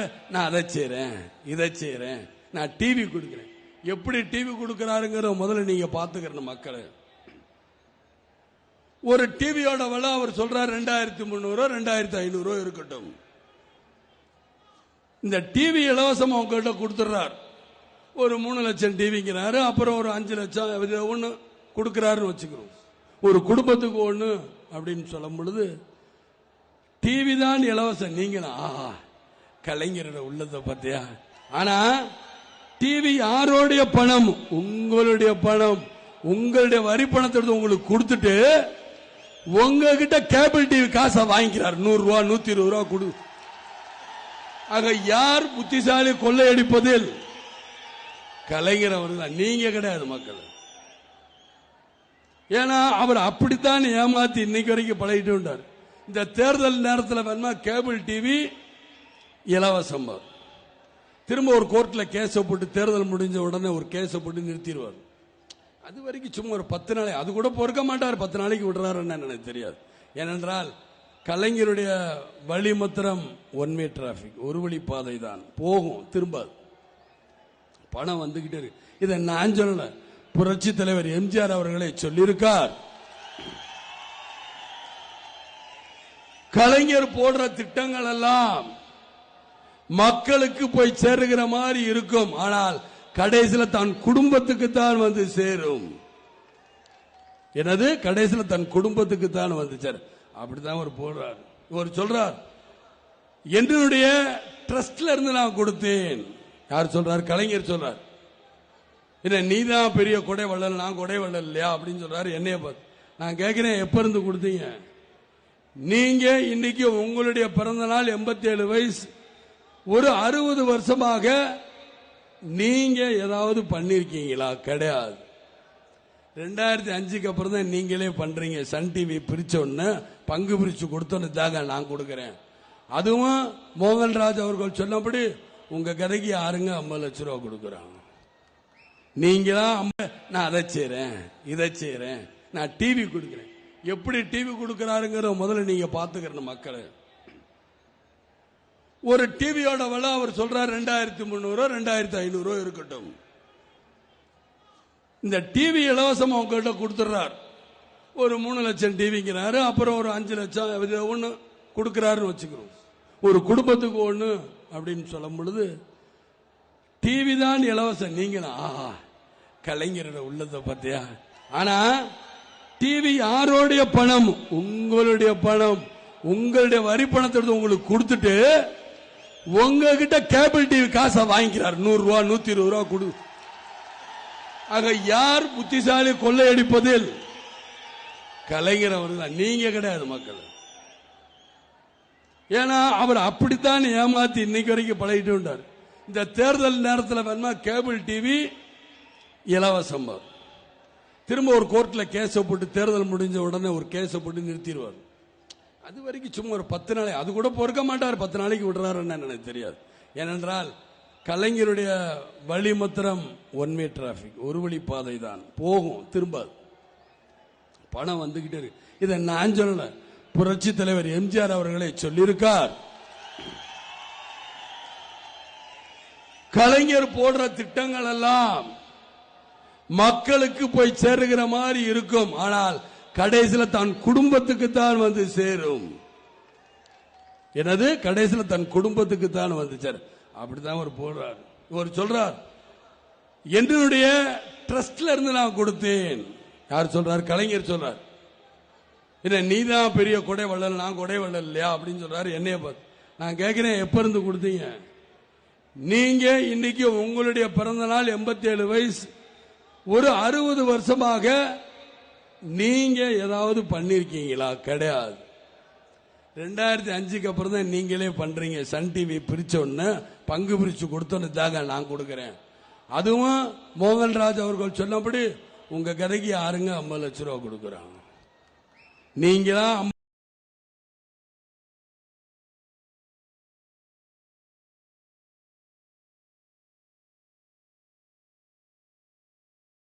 நான் அதை செய்கிறேன் இதை செய்கிறேன் நான் டிவி கொடுக்குறேன். எப்படி டிவி கொடுக்குறாருங்கிற முதல்ல நீங்க பாத்துக்கிறணும் மக்களை. ஒரு டிவியோட விலை அவர் சொல்றார் ரெண்டாயிரத்தி முந்நூறு ரெண்டாயிரத்தி ஐநூறு இருக்கட்டும். இந்த டிவி இலவசம் உங்ககிட்ட கொடுத்துட்றாரு ஒரு மூணு லட்சம் டிவிங்கிறாரு அப்புறம் ஒரு அஞ்சு லட்சம் ஒன்று கொடுக்குறாருன்னு வச்சுக்கிறோம். ஒரு குடும்பத்துக்கு ஒன்று அப்படின்னு சொல்லும் பொழுது டிவி தான் இலவசம் நீங்களா ஆஹா கலைஞரோட உள்ளத்தை பார்த்தியா ஆனா டிவி யாரோடைய பணம்? உங்களுடைய பணம். உங்களுடைய வரி பணத்தை எடுத்து உங்களுக்கு கொடுத்துட்டு உங்ககிட்ட கேபிள் டிவி காசை வாங்கிக்கிறார். நூறு ரூபா நூத்தி இருபது ரூபா கொடு. ஆக யார் புத்திசாலி கொள்ளையடிப்பதில்? கலைஞர் அவர் தான். நீங்க கிடையாது மக்கள். ஏன்னா அவர் அப்படித்தான் ஏமாத்தி இன்னைக்கு வரைக்கும் பழகிட்டு இருந்தார் இந்த தேர்தல் நேரத்தில் வேணுமா கேபிள் டிவி இலவசம் திரும்ப ஒரு கோர்ட்ல கேஸை போட்டு தேர்தல் முடிஞ்ச உடனே ஒரு கேஸை போட்டு நிறுத்திடுவார். அது வரைக்கும் சும்மா ஒரு பத்து நாளை அது கூட பொறுக்க மாட்டார் பத்து நாளைக்கு விடுறாருன்னு எனக்கு தெரியாது. ஏனென்றால் கலைஞருடைய வழிமத்திரம் ஒன்வே டிராபிக் ஒரு வழி பாதை தான். போகும் திரும்பாது. பணம் வந்துகிட்டே இருக்கு. இதை நான் சொல்லல. புரட்சி தலைவர் எம்ஜிஆர் அவர்களே சொல்லியிருக்கார். கலைஞர் போடுற திட்டங்கள் எல்லாம் மக்களுக்கு போய் சேருகிற மாதிரி இருக்கும். ஆனால் கடைசியில் தன் குடும்பத்துக்கு தான் வந்து சேரும். என்னது? கடைசியில் தன் குடும்பத்துக்கு தான் வந்து சேரும். அப்படிதான் அவர் போடுறார். இவர் சொல்றார் என்னுடைய ட்ரஸ்ட்ல இருந்து நான் கொடுத்தேன். யார் சொல்றார்? கலைஞர் சொல்றார். என்ன நீ தான் பெரிய கொடை வள்ளல் நான் கொடை வள்ளல் இல்லையா? அப்படின்னு சொல்றாரு. என்னைய பார்த்து நான் கேட்கிறேன் எப்ப இருந்து கொடுத்தீங்க? நீங்க இன்னைக்கு உங்களுடைய பிறந்த நாள் எண்பத்தி ஏழு வயசு ஒரு அறுபது வருஷமாக நீங்க ஏதாவது பண்ணிருக்கீங்களா? கிடையாது. ரெண்டாயிரத்தி அஞ்சுக்கு அப்புறம் தான் நீங்களே பண்றீங்க. சன் டிவி பிரிச்சோன்னு பங்கு பிரிச்சு கொடுத்தோன்னு தாங்க நான் கொடுக்கறேன். அதுவும் மோகன்ராஜ் அவர்கள் சொன்னபடி உங்க கதைக்கு யாருங்க ஐம்பது லட்ச ரூபா கொடுக்குறாங்க? நீங்களா தான் நான் அதை செய்யறேன் இதை செய்யறேன் நான் டிவி கொடுக்குறேன். எப்படி டிவி கொடுக்கறாருங்கிற முதல்ல நீங்க பாத்துக்கிறேன் மக்களை. ஒரு டிவியோட விலை அவர் சொல்றார் ரெண்டாயிரத்தி முந்நூறு ரெண்டாயிரத்தி ஐநூறு இருக்கட்டும். இந்த டிவி இலவசம் உங்ககிட்ட கொடுத்துட்றார் ஒரு மூணு லட்சம் டிவிங்கிறாரு அப்புறம் ஒரு அஞ்சு லட்சம் இது ஒண்ணு வச்சுக்கிறோம். ஒரு குடும்பத்துக்கு ஒன்று அப்படின்னு சொல்லும் பொழுது டிவி தான் இலவசம் நீங்களா ஆஹா கலைஞரோட உள்ளதை பார்த்தியா? ஆனா டிவி யாரோடைய பணம்? உங்களுடைய பணம். உங்களுடைய வரி பணத்தை உங்களுக்கு கொடுத்துட்டு உங்ககிட்ட கேபிள் டிவி காசை வாங்கிக்கிறார். நூறு ரூபா நூத்தி இருபது ரூபா கொடு. ஆக யார் புத்திசாலி கொள்ளையடிப்பதில் கலைஞர் அவர் தான். நீங்க கிடையாது மக்கள். ஏன்னா அவர் அப்படித்தான் ஏமாத்தி இன்னைக்கு வரைக்கும் பழகிட்டு இருந்தார் இந்த தேர்தல் நேரத்தில் வேணுமா கேபிள் டிவி இலவசம். திரும்ப ஒரு கோர்ட்டில் கேஸை போட்டு தேர்தல் முடிஞ்ச உடனே ஒரு கேஸை போட்டு நிறுத்திடுவார். அது வரைக்கும் சும்மா ஒரு பத்து நாளை அது கூட பொறுக்க மாட்டார். பத்து நாளைக்கு விடுறாருன்னு எனக்கு தெரியாது. ஏனென்றால் கலைஞருடைய வழிமத்திரம் ஒன்வே டிராபிக் ஒரு வழி பாதை தான். போகும் திரும்பாது. பணம் வந்துகிட்டே இருக்கு. இதை நான் சொல்லல. புரட்சி தலைவர் எம்ஜிஆர் அவர்களே சொல்லியிருக்கார். கலைஞர் போடுற திட்டங்கள் எல்லாம் மக்களுக்கு போய் சேருகிற மாதிரி இருக்கும். ஆனால் கடைசியில் தன் குடும்பத்துக்கு தான் வந்து சேரும். என்னது? கடைசியில் தன் குடும்பத்துக்கு தான் வந்து சேரும் அப்படிதான் அவர் போடுறார். இவர் சொல்றார் என்னுடைய ட்ரஸ்ட்ல இருந்து நான் கொடுத்தேன். யார் சொல்றார்? கலைஞர் சொல்றார். என்ன நீ தான் பெரிய கொடை வள்ளல் நான் கொடை வள்ளல் இல்லையா? அப்படின்னு சொல்றாரு என்னைய பார்த்து நான் கேட்கிறேன் எப்ப இருந்து கொடுத்தீங்க? நீங்க இன்னைக்கு உங்களுடைய பிறந்த நாள் எண்பத்தி ஏழு வயசு. ஒரு அறுபது வருஷமாக நீங்க ஏதாவது பண்ணிருக்கீங்களா? கிடையாது. ரெண்டாயிரத்தி அஞ்சுக்கு அப்புறம் தான் நீங்களே பண்றீங்க. சன் டிவி பிரிச்சோன்னு பங்கு பிரிச்சு கொடுத்தோன்னு தாங்க நான் கொடுக்குறேன். அதுவும் மோகன்ராஜ் அவர்கள் சொன்னபடி உங்க கதைக்கு யாருங்க ஐம்பது லட்ச ரூபா கொடுக்குறாங்க. நீங்களா தான்